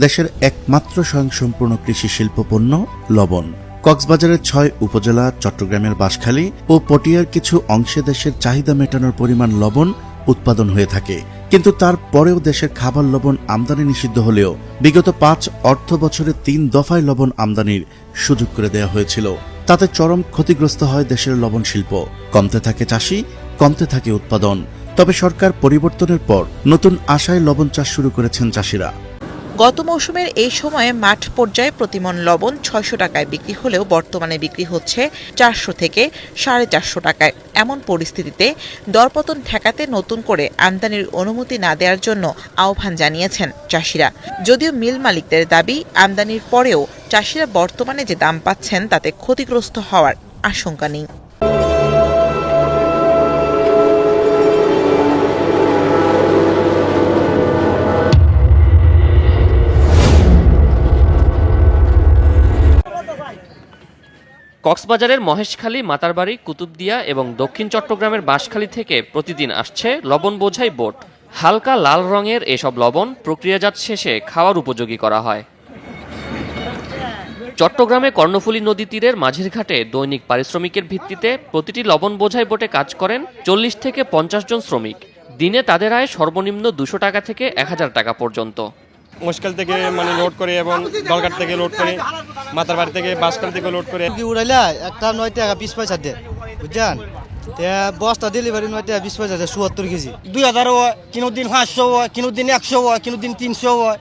দেশের একমাত্র স্বয়ংসম্পূর্ণ কৃষি শিল্প পণ্য লবণ। কক্সবাজারের ছয় উপজেলা, চট্টগ্রামের বাঁশখালী ও পটিয়ার কিছু অংশে দেশের চাহিদা মেটানোর পরিমাণ লবণ উৎপাদন হয়ে থাকে। কিন্তু তারপরেও দেশের খাবার লবণ আমদানি নিষিদ্ধ হলেও বিগত পাঁচ অর্থ বছরে তিন দফায় লবণ আমদানির সুযোগ করে দেওয়া হয়েছিল। তাতে চরম ক্ষতিগ্রস্ত হয় দেশের লবণ শিল্প। কমতে থাকে চাষি, কমতে থাকে উৎপাদন। তবে সরকার পরিবর্তনের পর নতুন আশায় লবণ চাষ শুরু করেছেন চাষিরা। গত মৌসুমের এই সময়ে মাঠ পর্যায়ে প্রতিমন লবণ ছয়শো টাকায় বিক্রি হলেও বর্তমানে বিক্রি হচ্ছে চারশো থেকে সাড়ে চারশো টাকায়। এমন পরিস্থিতিতে দরপতন ঠেকাতে নতুন করে আমদানির অনুমতি না দেওয়ার জন্য আহ্বান জানিয়েছেন চাষিরা। যদিও মিল মালিকদের দাবি, আমদানির পরেও চাষিরা বর্তমানে যে দাম পাচ্ছেন তাতে ক্ষতিগ্রস্ত হওয়ার আশঙ্কা নেই। কক্সবাজারের মহেশখালী, মাতারবাড়ি, কুতুবদিয়া এবং দক্ষিণ চট্টগ্রামের বাঁশখালী থেকে প্রতিদিন আসছে লবণ বোঝাই বোট। হালকা লাল রঙের এসব লবণ প্রক্রিয়াজাত শেষে খাওয়ার উপযোগী করা হয়। চট্টগ্রামে কর্ণফুলী নদী তীরের মাঝের ঘাটে দৈনিক পারিশ্রমিকের ভিত্তিতে প্রতিটি লবণ বোঝাই বোটে কাজ করেন চল্লিশ থেকে পঞ্চাশ জন শ্রমিক। দিনে তাদের আয় সর্বনিম্ন দুশো টাকা থেকে এক হাজার টাকা পর্যন্ত। মুশকিল থেকে মানে লোড করে এবং দলঘাট থেকে লোড করে মাতার বাড়ি থেকে বাসকাল থেকে লোড করে। উড়াইলা? একটা নয় টাকা বিশ পয়সা দে বুঝছেন? বস্তা ডেলিভারি নয় টাকা বিশ পয়সা চুয়াত্তর কেজি। দুই হাজার হয় কিনো দিন পাঁচশো হয় কিনো দিন একশো হয় কিনো দিন তিনশো হয়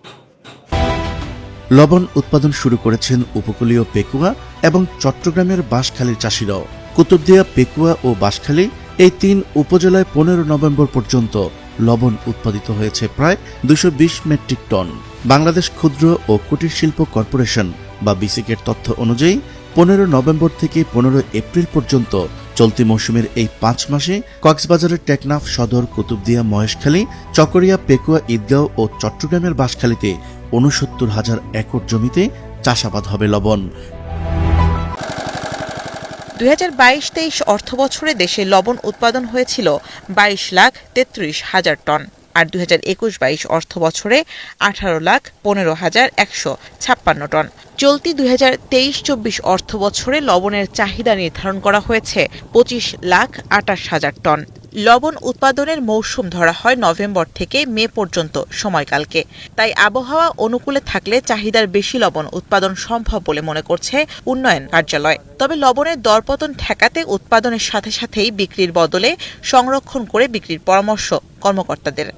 লবণ উৎপাদন শুরু করেছেন উপকূলীয় পেকুয়া এবং চট্টগ্রামের বাঁশখালীর চাষিরাও। কুতুবদিয়া পেকুয়া ও বাঁশখালী এই তিন উপজেলায় পনেরো নভেম্বর পর্যন্ত লবণ উৎপাদিত হয়েছে প্রায় দুশো মেট্রিক টন। বাংলাদেশ ক্ষুদ্র ও কুটির শিল্প কর্পোরেশন বা বিসিকের তথ্য অনুযায়ী, পনেরো নভেম্বর থেকে পনেরো এপ্রিল পর্যন্ত চলতি মৌসুমের এই পাঁচ মাসে কক্সবাজারের টেকনাফ সদর, কুতুবদিয়া, মহেশখালী, চকরিয়া, পেকুয়া, ঈদগাঁও ও চট্টগ্রামের বাঁশখালীতে উনসত্তর হাজার একর জমিতে চাষাবাদ হবে লবণ। দুই হাজার বাইশ তেইশ অর্থ বছরে দেশে লবণ উৎপাদন হয়েছিল বাইশ লাখ তেত্রিশ হাজার টন আর দুই হাজার একুশ বাইশ অর্থ বছরে আঠারো লাখ পনেরো হাজার একশো ছাপ্পান্ন টন। চলতি দুই হাজার তেইশ চব্বিশ অর্থ বছরে লবণের চাহিদা নির্ধারণ করা হয়েছে পঁচিশ লাখ আটাশ হাজার টন। লবণ উৎপাদনের মৌসুম ধরা হয় নভেম্বর থেকে মে পর্যন্ত সময়কালকে। তাই আবহাওয়া অনুকূলে থাকলে চাহিদার বেশি লবণ উৎপাদন সম্ভব বলে মনে করছে উন্নয়ন কার্যালয়। তবে লবণের দরপতন ঠেকাতে উৎপাদনের সাথে সাথেই বিক্রির বদলে সংরক্ষণ করে বিক্রির পরামর্শ কর্মকর্তাদের।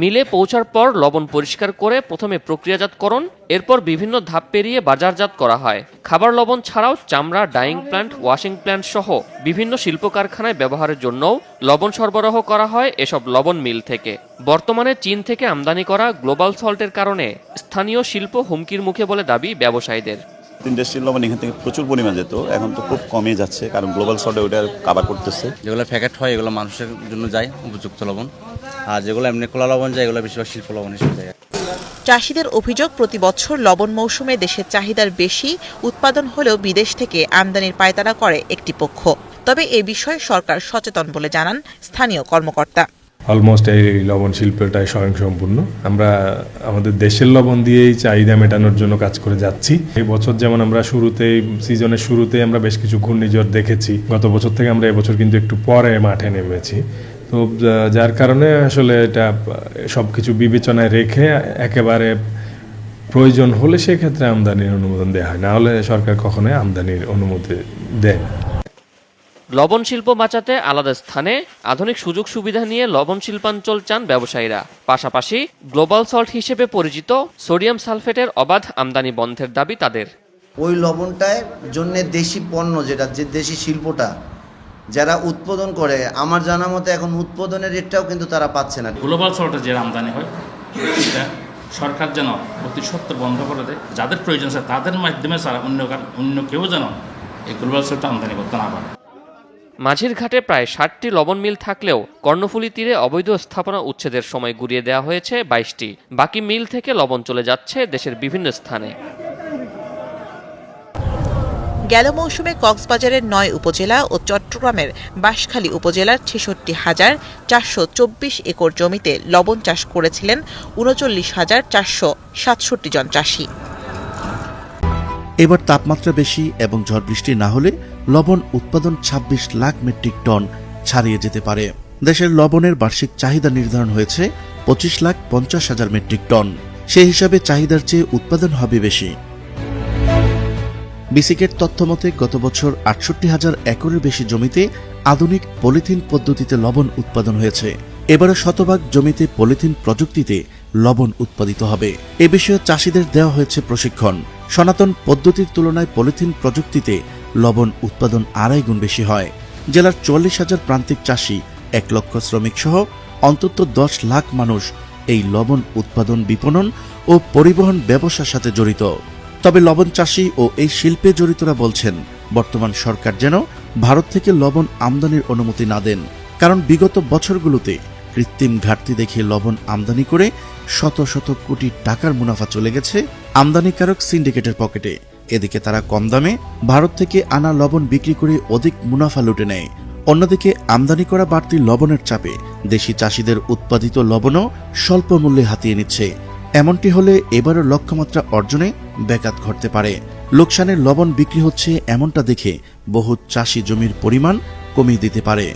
মিলে পৌঁছার পর লবণ পরিষ্কার করে প্রথমে প্রক্রিয়াজাতকরণ, এরপর বিভিন্ন ধাপ পেরিয়ে বাজারজাত করা হয়। খাবার লবণ ছাড়াও চামড়া, ডাইং প্ল্যান্ট, ওয়াশিং প্ল্যান্ট সহ বিভিন্ন শিল্প কারখানায় ব্যবহারের জন্যও লবণ সরবরাহ করা হয় এসব লবণ মিল থেকে। বর্তমানে চীন থেকে আমদানি করা গ্লোবাল সল্টের কারণে স্থানীয় শিল্প হুমকির মুখে বলে দাবি ব্যবসায়ীদের। ইন্ডাস্ট্রিয়াল লবণ এখান থেকে প্রচুর পরিমাণ যেত এখন তো খুব কমে যাচ্ছে কারণ গ্লোবাল সল্টে ওটা কাভার করতেছে। যেগুলো প্যাকেট হয় এগুলো মানুষের জন্য যায় উপযুক্ত লবণ। আর যেগুলো এমনি খোলা লবণ যায় এগুলো বেশিরভাগ শিল্প লবণ হিসেবে যায় চাষিদের অভিযোগ প্রতি বছর লবণ মৌসুমে দেশের চাহিদার বেশি উৎপাদন হলেও বিদেশ থেকে আমদানির পায়তারা করে একটি পক্ষ। তবে এ বিষয়ে সরকার সচেতন বলে জানান স্থানীয় কর্মকর্তা। অলমোস্ট এই লবণ শিল্পটাই স্বয়ংসম্পূর্ণ। আমরা আমাদের দেশের লবণ দিয়েই চাহিদা মেটানোর জন্য কাজ করে যাচ্ছি। এই বছর যেমন আমরা শুরুতেই, সিজনের শুরুতে আমরা বেশ কিছু ঘূর্ণিঝড় দেখেছি। গত বছর থেকে আমরা এবছর কিন্তু একটু পরে মাঠে নেমেছি। তো যার কারণে আসলে এটা সব কিছু বিবেচনায় রেখে একেবারে প্রয়োজন হলে সেক্ষেত্রে আমদানির অনুমোদন দেওয়া হয়। না হলে সরকার কখনোই আমদানির অনুমতি দেয় না। লবণ শিল্প বাঁচাতে আলাদা স্থানে আধুনিক সুযোগ সুবিধা নিয়ে লবণ শিল্পাঞ্চল চান ব্যবসায়ীরা। পাশাপাশি গ্লোবাল সল্ট হিসেবে পরিচিত সোডিয়াম সালফেটের অবাধ আমদানি বন্ধের দাবি তাদের। ওই লবণটায় জন্য দেশি পণ্য যেটা যে দেশি শিল্পটা যারা উৎপাদন করে আমার জানা মতে এখন উৎপাদনের রেটটাও কিন্তু তারা পাচ্ছে না। গ্লোবাল সল্টের যে আমদানি হয় সেটা সরকার যেন অতি সত্ত্বর বন্ধ করে দেয় যাদের প্রয়োজন আছে তাদের মাধ্যমে ছাড়া অন্য অন্য কেউ যেন এই গ্লোবাল সল্ট আমদানি করতে না পারে। মাঝির ঘাটে প্রায় ষাটটি লবণ মিল থাকলেও কর্ণফুলী তীরে অবৈধ স্থাপনা উচ্ছেদের সময় গুড়িয়ে দেওয়া হয়েছে বাইশটি। বাকি মিল থেকে লবণ চলে যাচ্ছে দেশের বিভিন্ন স্থানে। গেল মৌসুমে কক্সবাজারের নয় উপজেলা ও চট্টগ্রামের বাঁশখালী উপজেলার ছেষট্টি হাজার চারশো চব্বিশ একর জমিতে লবণ চাষ করেছিলেন উনচল্লিশ হাজার চারশো সাতষট্টি জন চাষি। এবার তাপমাত্রা বেশি এবং ঝড় বৃষ্টি না হলে লবণ উৎপাদন ২৬ লাখ মেট্রিক টন ছাড়িয়ে যেতে পারে। দেশের লবণের বার্ষিক চাহিদা নির্ধারণ হয়েছে পঁচিশ লাখ পঞ্চাশ হাজার মেট্রিক টন। সেই হিসাবে চাহিদার চেয়ে উৎপাদন হবে বেশি। বিসিকের তথ্য মতে, গত বছর আটষট্টি হাজার একরের বেশি জমিতে আধুনিক পলিথিন পদ্ধতিতে লবণ উৎপাদন হয়েছে। এবারে শতভাগ জমিতে পলিথিন প্রযুক্তিতে লবণ উৎপাদিত হবে। এ বিষয়ে চাষিদের দেওয়া হয়েছে প্রশিক্ষণ। সনাতন পদ্ধতির তুলনায় পলিথিন প্রযুক্তিতে লবণ উৎপাদন আড়াই গুণ বেশি হয়। জেলার চল্লিশ হাজার প্রান্তিক চাষি, এক লক্ষ শ্রমিক সহ অন্তত দশ লাখ মানুষ এই লবণ উৎপাদন বিপণন ও পরিবহন ব্যবসার সাথে জড়িত। তবে লবণ চাষি ও এই শিল্পে জড়িতরা বলছেন, বর্তমান সরকার যেন ভারত থেকে লবণ আমদানির অনুমতি না দেন, কারণ বিগত বছরগুলোতে কৃত্রিম ঘাটতি দেখিয়ে লবণ আমদানি করে শত শত কোটি টাকার মুনাফা চলে গেছে আমদানিকারক সিন্ডিকেটের পকেটে। এদিকে তারা কম দামে ভারত থেকে আনা লবণ বিক্রি করে অধিক মুনাফা লুটে নেয়। অন্যদিকে আমদানি করা বাড়তি লবণের চাপে দেশি চাষিদের উৎপাদিত লবণও স্বল্প মূল্যে হাতিয়ে নিচ্ছে। এমনটি হলে এবারও লক্ষ্যমাত্রা অর্জনে ব্যাঘাত ঘটতে পারে। লোকসানের লবণ বিক্রি হচ্ছে এমনটা দেখে বহু চাষি জমির পরিমাণ কমিয়ে দিতে পারে।